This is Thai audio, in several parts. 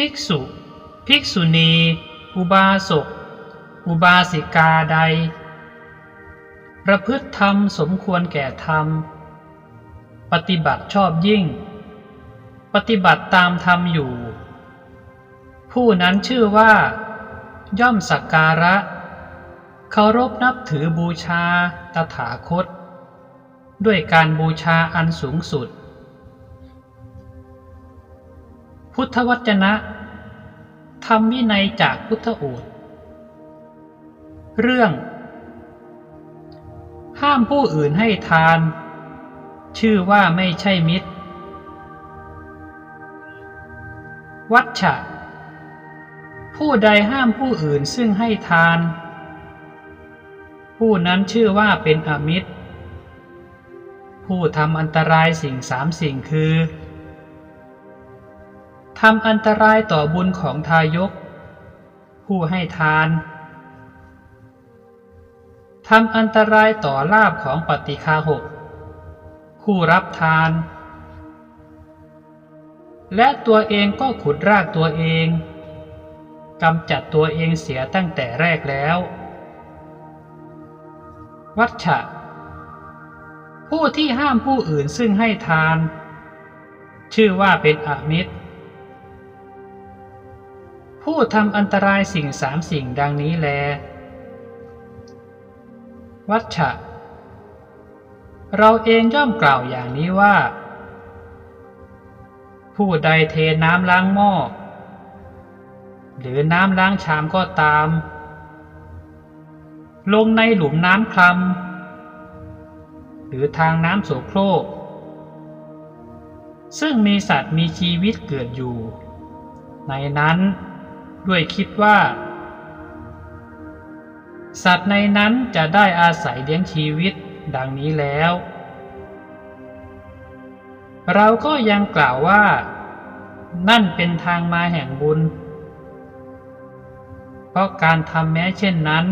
ภิกษุ ภิกษุณี อุบาสก อุบาสิกาใด ประพฤติธรรมสมควรแก่ธรรม ปฏิบัติชอบยิ่ง ปฏิบัติตามธรรมอยู่ ผู้นั้นชื่อว่า ย่อมสักการะเคารพนับถือบูชาตถาคต ด้วยการบูชาอันสูงสุด พุทธวจนะธรรมวินัยจากพุทธโอูตเรื่อง ห้ามผู้อื่นให้ทาน ชื่อว่าไม่ใช่มิตร วัชชะผู้ใดห้ามผู้อื่นซึ่งให้ทาน ผู้นั้นชื่อว่าเป็นอมิตร ผู้ทำอันตรายสิ่งสามสิ่งคือ ทำอันตรายต่อบุญของทายก ผู้ให้ทานทำอันตรายต่อลาบของปฏิคาหก ผู้รับทาน และตัวเองก็ขุดรากตัวเองกำจัดตัวเองเสียตั้งแต่แรกแล้ว วัชชะ ผู้ที่ห้ามผู้อื่นซึ่งให้ทาน ชื่อว่าเป็นอมิตร ผู้ทำอันตรายสิ่งสามสิ่งดังนี้แล วัชชะ เราเองย่อมกล่าวอย่างนี้ว่า ผู้ใดเทน้ำล้างหม้อ หรือน้ำล้างชามก็ตาม ลงในหลุมน้ำคลำหรือทางน้ำโสโครก ซึ่งมีสัตว์มีชีวิตเกิดอยู่ในนั้น ด้วยคิดว่า สัตว์ในนั้นจะได้อาศัยเลี้ยงชีวิตดังนี้แล้ว เราก็ยังกล่าวว่า นั่นเป็นทางมาแห่งบุญ เพราะการทำแม้เช่นนั้น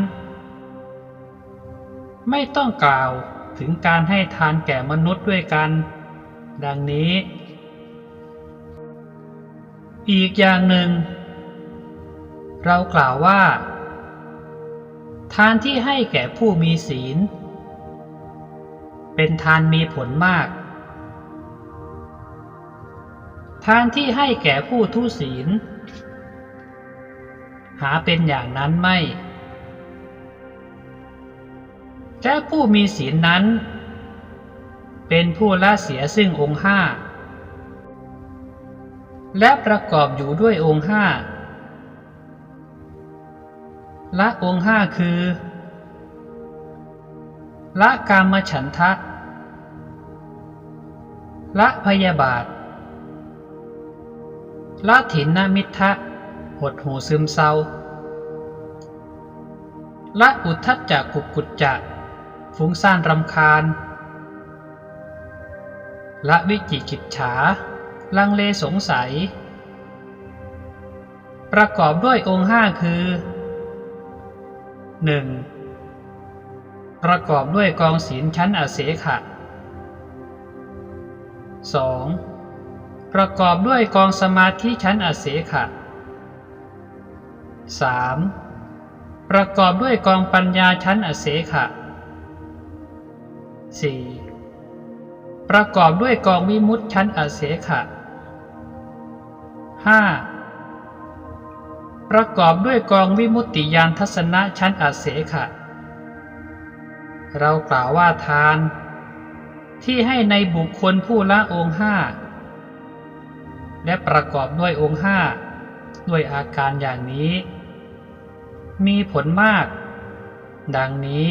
ไม่ต้องกล่าวถึงการให้ทานแก่มนุษย์ด้วยกัน ดังนี้ อีกอย่างหนึ่ง เรากล่าวว่า ทานที่ให้แก่ผู้มีศีล เป็นทานมีผลมาก ทานที่ให้แก่ผู้ทุศีล หาเป็นอย่างนั้นไม่และผู้มีศีลนั้น เป็นผู้ละเสียซึ่งองค์ห้าและประกอบอยู่ด้วยองค์ห้า ละองค์ห้าคือ ละกามฉันทะ ละพยาบาท ละถินนามิทะ หดหูซึมเศร้า ละอุทธัจจะกุกกุจจะ ฟุ้งซ่านรำคาญ ละวิจิกิจฉา ลังเลสงสัย ประกอบด้วยองค์ห้าคือ 1. ประกอบด้วยกองศีลชั้นอเสขะ 2. ประกอบด้วยกองสมาธิชั้นอเสขะ 3. ประกอบด้วยกองปัญญาชั้นอเสขะ 4. ประกอบด้วยกองวิมุตติชั้นอเสขะ 5. ประกอบด้วยกองวิมุตติยานทัศนะชั้นอาเสขะ เรากล่าวว่าทาน ที่ให้ในบุคคลผู้ละองค์ห้าและประกอบด้วยองค์ห้าด้วยอาการอย่างนี้ มีผลมาก ดังนี้